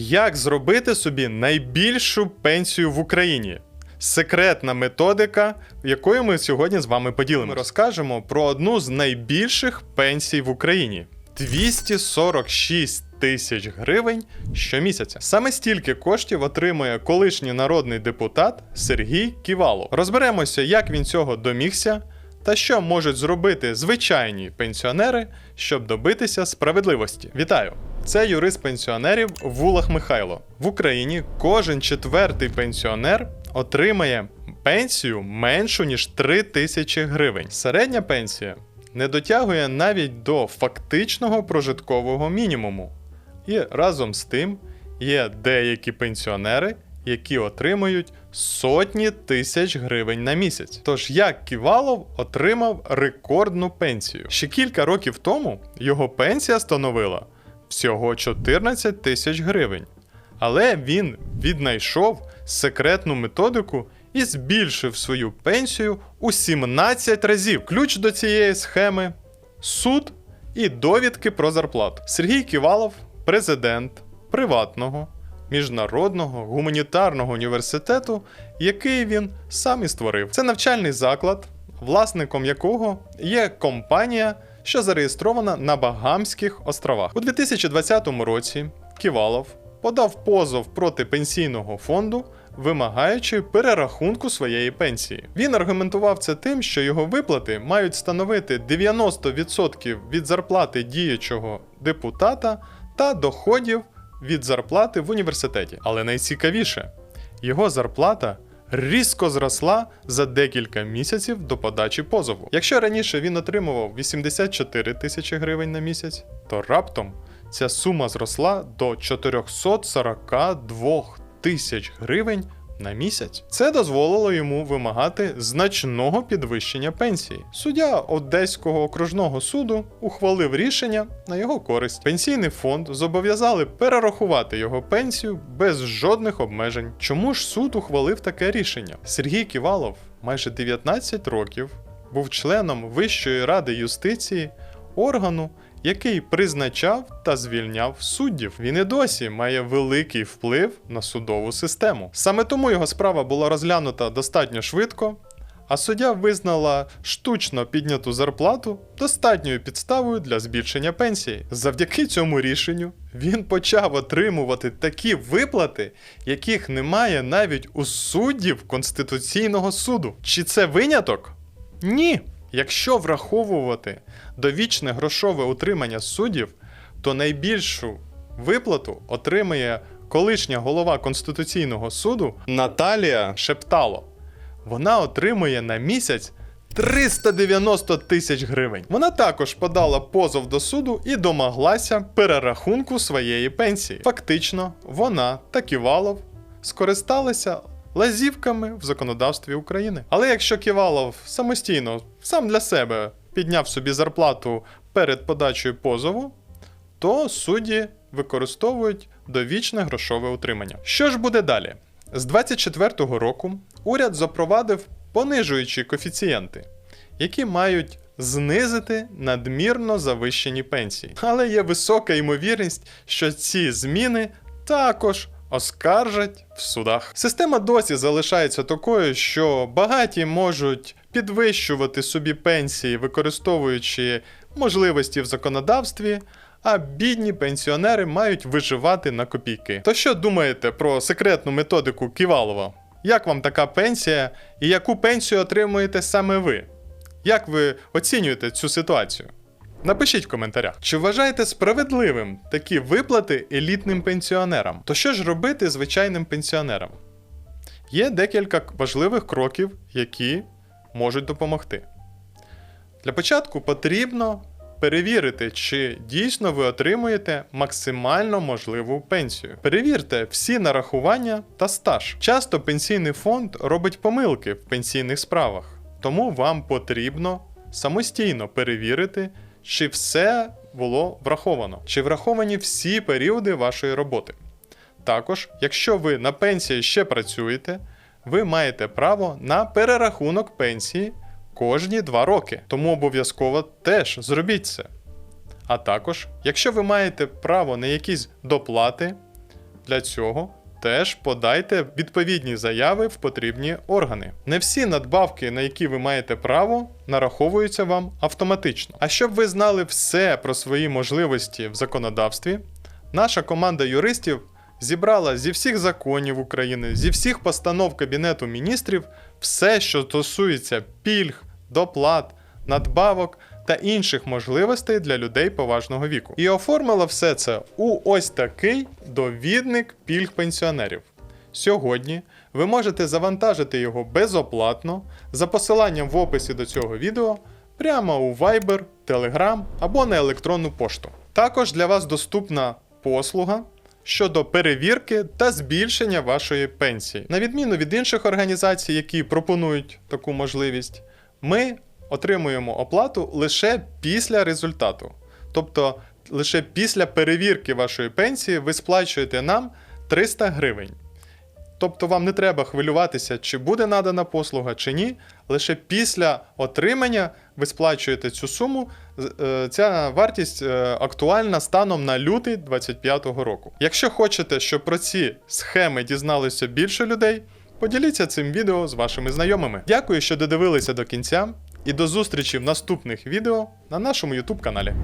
Як зробити собі найбільшу пенсію в Україні? Секретна методика, якою ми сьогодні з вами поділимо. Ми розкажемо про одну з найбільших пенсій в Україні 246 тисяч гривень щомісяця. Саме стільки коштів отримує колишній народний депутат Сергій Ківалов. Розберемося, як він цього домігся. Та що можуть зробити звичайні пенсіонери, щоб добитися справедливості? Вітаю! Це юрист пенсіонерів Вулах Михайло. В Україні кожен четвертий пенсіонер отримає пенсію меншу ніж 3 тисячі гривень. Середня пенсія не дотягує навіть до фактичного прожиткового мінімуму. І разом з тим є деякі пенсіонери, які отримують сотні тисяч гривень на місяць. Тож як Ківалов отримав рекордну пенсію. Ще кілька років тому його пенсія становила всього 14 тисяч гривень. Але він віднайшов секретну методику і збільшив свою пенсію у 17 разів. Ключ до цієї схеми суд і довідки про зарплату. Сергій Ківалов, президент приватного міжнародного гуманітарного університету, який він сам і створив. Це навчальний заклад, власником якого є компанія, що зареєстрована на Багамських островах. У 2020 році Ківалов подав позов проти пенсійного фонду. Вимагаючи перерахунку своєї пенсії, він аргументував це тим, що його виплати мають становити 90% від зарплати діючого депутата та доходів від зарплати в університеті. Але найцікавіше, його зарплата різко зросла за декілька місяців до подачі позову. Якщо раніше він отримував 84 тисячі гривень на місяць, то раптом ця сума зросла до 442 тисяч гривень на місяць. Це дозволило йому вимагати значного підвищення пенсії. Суддя Одеського окружного суду ухвалив рішення на його користь. Пенсійний фонд зобов'язали перерахувати його пенсію без жодних обмежень. Чому ж суд ухвалив таке рішення? Сергій Ківалов майже 19 років був членом Вищої ради юстиції органу, який призначав та звільняв суддів. Він і досі має великий вплив на судову систему. Саме тому його справа була розглянута достатньо швидко. А суддя визнала штучно підняту зарплату достатньою підставою для збільшення пенсії. Завдяки цьому рішенню він почав отримувати такі виплати, яких немає навіть у суддів Конституційного суду. Чи це виняток? Ні. Якщо враховувати довічне грошове утримання суддів, то найбільшу виплату отримує колишня голова Конституційного суду Наталія Шептало. Вона отримує на місяць 390 тисяч гривень. Вона також подала позов до суду і домоглася перерахунку своєї пенсії. Фактично, вона та Ківалов скористалися лазівками в законодавстві України. Але якщо Ківалов самостійно сам для себе підняв собі зарплату перед подачею позову, то судді використовують довічне грошове утримання. Що ж буде далі? З 24-го року уряд запровадив понижуючі коефіцієнти, які мають знизити надмірно завищені пенсії. Але є висока ймовірність, що ці зміни також оскаржать в судах. Система досі залишається такою, що багаті можуть підвищувати собі пенсії, використовуючи можливості в законодавстві. А бідні пенсіонери мають виживати на копійки. То що думаєте про секретну методику Ківалова? Як вам така пенсія і яку пенсію отримуєте саме ви? Як ви оцінюєте цю ситуацію? Напишіть в коментарях, чи вважаєте справедливим такі виплати елітним пенсіонерам? То що ж робити звичайним пенсіонерам? Є декілька важливих кроків, які можуть допомогти. Для початку потрібно перевірити, чи дійсно ви отримуєте максимально можливу пенсію. Перевірте всі нарахування та стаж. Часто пенсійний фонд робить помилки в пенсійних справах, тому вам потрібно самостійно перевірити, чи все було враховано, чи враховані всі періоди вашої роботи. Також, якщо ви на пенсії ще працюєте, ви маєте право на перерахунок пенсії кожні 2 роки. Тому обов'язково теж зробіть це. А також, якщо ви маєте право на якісь доплати, Для цього теж подайте відповідні заяви в потрібні органи. Не всі надбавки, на які ви маєте право, нараховуються вам автоматично. А щоб ви знали все про свої можливості в законодавстві, наша команда юристів зібрала зі всіх законів України, зі всіх постанов Кабінету міністрів все, що стосується пільг, доплат, надбавок та інших можливостей для людей поважного віку. І оформила все це у ось такий довідник пільг пенсіонерів. Сьогодні ви можете завантажити його безоплатно за посиланням в описі до цього відео прямо у Viber, Telegram або на електронну пошту. Також для вас доступна послуга щодо перевірки та збільшення вашої пенсії. На відміну від інших організацій, які пропонують таку можливість, ми отримуємо оплату лише після результату. Тобто, лише після перевірки вашої пенсії ви сплачуєте нам 300 гривень. Тобто вам не треба хвилюватися, чи буде надана послуга, чи ні. Лише після отримання ви сплачуєте цю суму. Е, Ця вартість е, актуальна станом на лютий 2025 року. Якщо хочете, щоб про ці схеми дізналося більше людей, поділіться цим відео з вашими знайомими. Дякую, що додивилися до кінця, і до зустрічі в наступних відео на нашому YouTube каналі.